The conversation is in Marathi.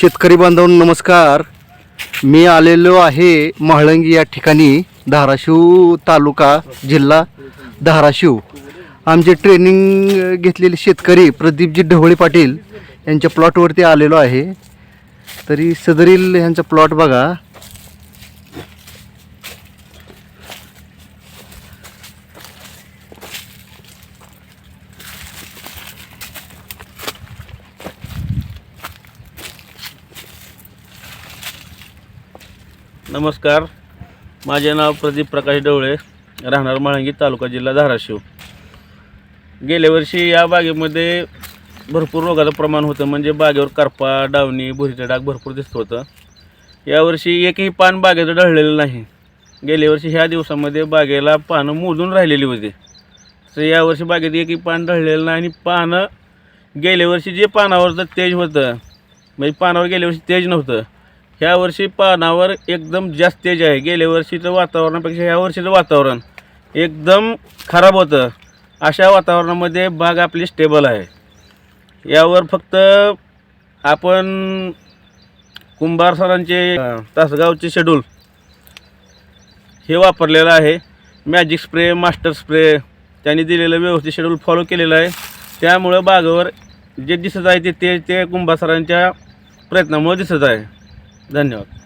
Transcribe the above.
शेतकरी बांधवांनो नमस्कार. मी आलेलो आहे म्हाळंगी या ठिकाणी धाराशिव तालुका जिल्हा धाराशिव. आमचे ट्रेनिंग घेतलेले शेतकरी प्रदीपजी ढवळे पाटील यांच्या प्लॉटवरती आलेलो आहे. तरी सदरील यांचा प्लॉट बघा. नमस्कार. माझे नाव प्रदीप प्रकाश डवळे राहणार म्हाळंगी तालुका जिल्हा धाराशिव. गेल्या वर्षी या बागेमध्ये भरपूर रोगाचं प्रमाण होतं म्हणजे बागेवर करपा डावणी भुरीचं डाग भरपूर दिसत होतं. यावर्षी एकही पान बागेचं ढळलेलं नाही. गेल्या वर्षी ह्या दिवसामध्ये बागेला पानं मोजून राहिलेली होती. तर यावर्षी बागेत एकही पान ढळलेलं नाही आणि पानं गेल्या वर्षी जे पानावरचं तेज होतं म्हणजे पानावर गेल्या वर्षी तेज नव्हतं. ह्या वर्षी पानावर एकदम जास्त तेज आहे. गेल्या वर्षीचं वातावरणापेक्षा ह्या वर्षीचं वातावरण एकदम खराब होतं. अशा वातावरणामध्ये बाग आपली स्टेबल आहे. यावर फक्त आपण कुंभार सरांचे तासगावचे शेड्यूल हे वापरलेलं आहे. मॅजिक स्प्रे मास्टर स्प्रे त्यांनी दिलेलं व्यवस्थित शेड्यूल फॉलो केलेलं आहे. त्यामुळं बागावर जे दिसत आहे ते ते ते कुंभार सरांच्या प्रयत्नामुळे दिसत आहे. धन्यवाद.